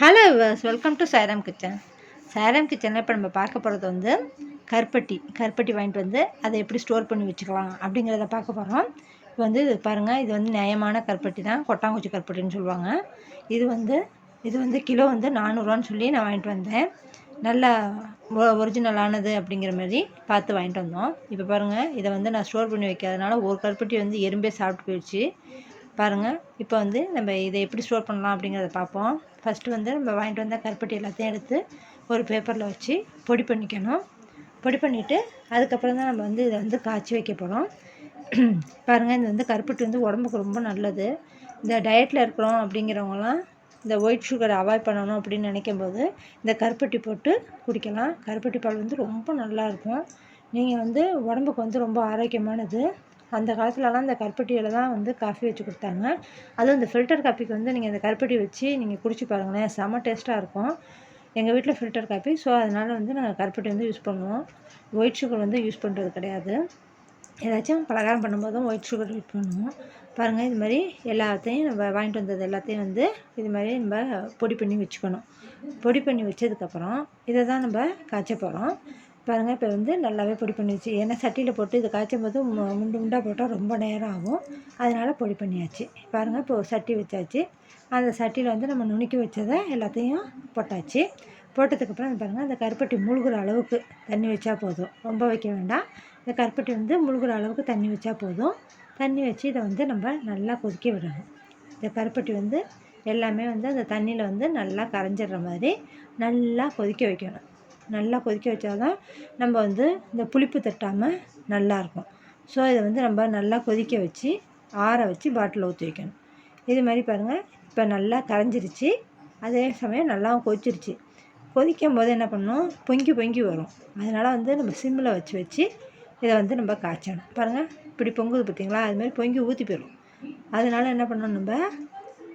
Hello welcome to Sairam kitchen Sairam கிச்சனில் இப்போ நம்ம பார்க்க போகிறது வந்து கருப்பட்டி கருப்பட்டி வாங்கிட்டு வந்து அதை எப்படி ஸ்டோர் பண்ணி வச்சுக்கலாம் அப்படிங்கிறத பார்க்க போகிறோம் இப்போ வந்து இது பாருங்கள் இது வந்து நியாயமான கருப்பட்டி தான் கொட்டாங்குச்சி கருப்பட்டின்னு சொல்லுவாங்க. இது வந்து இது வந்து கிலோ வந்து நானூறுரூவான்னு சொல்லி நான் வாங்கிட்டு வந்தேன். நல்லா ஒ- ஒரிஜினலானது அப்படிங்கிற மாதிரி பார்த்து வாங்கிட்டு வந்தோம். இப்போ பாருங்கள் இதை வந்து நான் ஸ்டோர் பண்ணி வைக்காதனால ஒரு கருப்பட்டி வந்து எறும்பே சாப்பிட்டு போயிடுச்சு. பாருங்கள் இப்போ வந்து நம்ம இதை எப்படி ஸ்டோர் பண்ணலாம் அப்படிங்கிறத பார்ப்போம். ஃபஸ்ட்டு வந்து நம்ம வாங்கிட்டு வந்த கருப்பட்டி எல்லாத்தையும் எடுத்து ஒரு பேப்பரில் வச்சு பொடி பண்ணிக்கணும். பொடி பண்ணிவிட்டு அதுக்கப்புறம் தான் நம்ம வந்து இதை வந்து காய்ச்சி வைக்க போகிறோம் பாருங்கள் இது வந்து கருப்பட்டி வந்து உடம்புக்கு ரொம்ப நல்லது. இந்த டயட்டில் இருக்கிறோம் அப்படிங்கிறவங்களாம் இந்த ஒயிட் சுகரை அவாய்ட் பண்ணணும் அப்படின்னு நினைக்கும் போது இந்த கருப்பட்டி போட்டு குடிக்கலாம். கருப்பட்டி பால் வந்து ரொம்ப நல்லாயிருக்கும் நீங்கள் வந்து உடம்புக்கு வந்து ரொம்ப ஆரோக்கியமானது. அந்த காலத்துலலாம் இந்த கருப்பட்டியில் தான் வந்து காஃபி வச்சு கொடுத்தாங்க. அதுவும் இந்த ஃபில்டர் காஃபிக்கு வந்து நீங்கள் இந்த கருப்பட்டி வச்சு நீங்கள் குடிச்சு பாருங்களேன் செம்ம டேஸ்ட்டாக இருக்கும். எங்கள் வீட்டில் ஃபில்டர் காஃபி ஸோ அதனால் வந்து நாங்கள் கருப்பட்டி வந்து யூஸ் பண்ணுவோம். ஒயிட் சுகர் வந்து யூஸ் பண்ணுறது கிடையாது. ஏதாச்சும் பலகாரம் பண்ணும்போதும் ஒயிட் சுகர் யூஸ் பண்ணுவோம். பாருங்கள் இது மாதிரி எல்லாத்தையும் நம்ம வாங்கிட்டு வந்தது எல்லாத்தையும் வந்து இது மாதிரி நம்ம பொடி பண்ணி வச்சுக்கணும். பொடி பண்ணி வச்சதுக்கப்புறம் இதை தான் நம்ம காய்ச்ச போகிறோம் பாருங்கள் இப்போ வந்து நல்லாவே பொடி பண்ணிடுச்சு ஏன்னா சட்டியில் போட்டு இது காய்ச்சும் போது மு- முண்டு முண்டாக போட்டால் ரொம்ப நேரம் ஆகும். அதனால் பொடி பண்ணியாச்சு. பாருங்கள் இப்போ சட்டி வச்சாச்சு. அந்த சட்டியில் வந்து நம்ம நுணுக்கி வச்சதை எல்லாத்தையும் போட்டாச்சு. போட்டதுக்கப்புறம் பாருங்கள் அந்த கருப்பட்டி முழுகிற அளவுக்கு தண்ணி வச்சா போதும். ரொம்ப வைக்க வேண்டாம். இந்த கருப்பட்டி வந்து முழுகிற அளவுக்கு தண்ணி வச்சா போதும். தண்ணி வச்சு இதை வந்து நம்ம நல்லா கொதிக்க விடணும். இந்த கருப்பட்டி வந்து எல்லாமே வந்து அந்த தண்ணியில் வந்து நல்லா கரைஞ்சிடுற மாதிரி நல்லா கொதிக்க வைக்கணும். நல்லா கொதிக்க வச்சாதான் நம்ம வந்து இந்த புளிப்பு தட்டாமல் நல்லாயிருக்கும். ஸோ இதை வந்து நம்ம நல்லா கொதிக்க வச்சு ஆற வச்சு பாட்டில் ஊற்றி வைக்கணும். இது மாதிரி பாருங்கள் இப்போ நல்லா கரைஞ்சிருச்சு அதே சமயம் நல்லா கொதிச்சிருச்சு. கொதிக்கும் போது என்ன பண்ணணும்? பொங்கி பொங்கி வரும். அதனால் வந்து நம்ம சிம்மில் வச்சு வச்சு இதை வந்து நம்ம காய்ச்சணும். பாருங்கள் இப்படி பொங்குது பார்த்தீங்களா அது மாதிரி பொங்கி ஊற்றி போயிடும். அதனால் என்ன பண்ணணும் நம்ம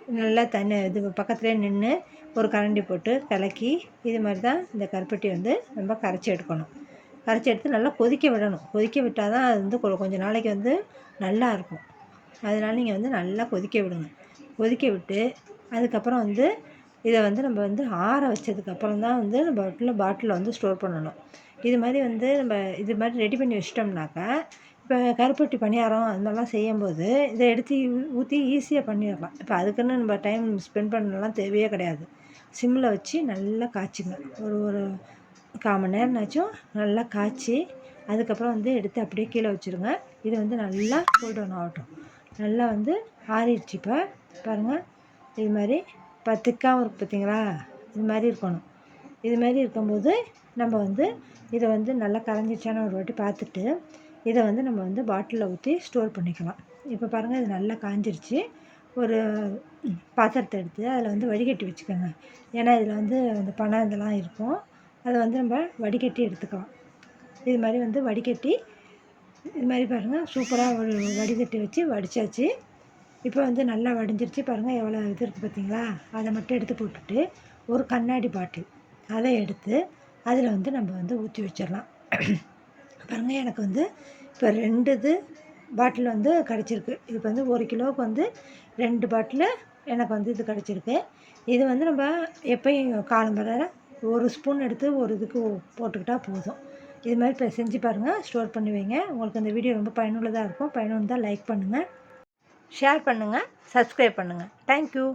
நல்லா தண்ணி இது பக்கத்துலேயே நின்று ஒரு கரண்டி போட்டு கலக்கி இது மாதிரி தான் இந்த கருப்பட்டி வந்து நம்ம கரைச்சி எடுக்கணும். கரைச்சி எடுத்து நல்லா கொதிக்க விடணும். கொதிக்க விட்டால் தான் அது வந்து கொ- கொஞ்ச நாளைக்கு வந்து நல்லா இருக்கும். அதனால் நீங்கள் வந்து நல்லா கொதிக்க விடுங்க. கொதிக்க விட்டு அதுக்கப்புறம் வந்து இதை வந்து நம்ம வந்து ஆற வச்சதுக்கப்புறம் தான் வந்து நம்ம பாட்டில் பாட்டிலில் வந்து ஸ்டோர் பண்ணணும். இது மாதிரி வந்து நம்ம இது மாதிரி ரெடி பண்ணி வச்சிட்டோம்னாக்கா இப்போ கருப்பட்டி பணியாரம் அது மாதிரிலாம் செய்யும்போது இதை எடுத்து ஊற்றி ஈஸியாக பண்ணிடலாம். இப்போ அதுக்குன்னு நம்ம டைம் ஸ்பெண்ட் பண்ணலாம் தேவையே கிடையாது. சிம்மில் வச்சு நல்லா காய்ச்சுங்க ஒரு ஒரு கால் மணி நேரம்னாச்சும் நல்லா காய்ச்சி அதுக்கப்புறம் வந்து எடுத்து அப்படியே கீழே வச்சுருங்க. இது வந்து நல்லா கூல் டவுன் ஆகட்டும். நல்லா வந்து ஆறிடுச்சு இப்போ. பாருங்கள் இது மாதிரி பத்துக்காவும் இருக்கு பார்த்தீங்களா? இது மாதிரி இருக்கணும். இது மாதிரி இருக்கும்போது நம்ம வந்து இதை வந்து நல்லா கரைஞ்சிச்சான ஒரு வாட்டி பார்த்துட்டு இதை வந்து நம்ம வந்து பாட்டிலில் ஊற்றி ஸ்டோர் பண்ணிக்கலாம். இப்போ பாருங்கள் இது நல்லா காஞ்சிருச்சு. ஒரு பாத்திரத்தை எடுத்து அதில் வந்து வடிகட்டி வச்சுக்கோங்க. ஏன்னா இதில் வந்து அந்த பணம் இதெல்லாம் இருக்கும். அதை வந்து நம்ம வடிகட்டி எடுத்துக்கலாம். இது மாதிரி வந்து வடிகட்டி இது மாதிரி பாருங்கள் சூப்பராக ஒரு வடிகட்டி வச்சு வடித்தாச்சு இப்போ வந்து நல்லா வடிஞ்சிருச்சு. பாருங்கள் எவ்வளோ இது இருக்குது பார்த்தீங்களா அதை மட்டும் எடுத்து போட்டுட்டு ஒரு கண்ணாடி பாட்டில் அதை எடுத்து அதில் வந்து நம்ம வந்து ஊற்றி வச்சிடலாம். பாருங்கள் எனக்கு வந்து இப்போ ரெண்டு இது பாட்டில் வந்து கிடச்சிருக்கு. இது வந்து ஒரு கிலோவுக்கு வந்து ரெண்டு பாட்டில் எனக்கு வந்து இது கிடச்சிருக்கு. இது வந்து நம்ம எப்பயும் காலம்பர ஒரு ஸ்பூன் எடுத்து ஒரு இதுக்கு போட்டுக்கிட்டால் போதும். இது மாதிரி இப்போ செஞ்சு பாருங்கள் ஸ்டோர் பண்ணி வைங்க. உங்களுக்கு இந்த வீடியோ ரொம்ப பயனுள்ளதாக இருக்கும். பயனுள்ளதாக லைக் பண்ணுங்கள் ஷேர் பண்ணுங்கள் சப்ஸ்கிரைப் பண்ணுங்கள் தேங்க்யூ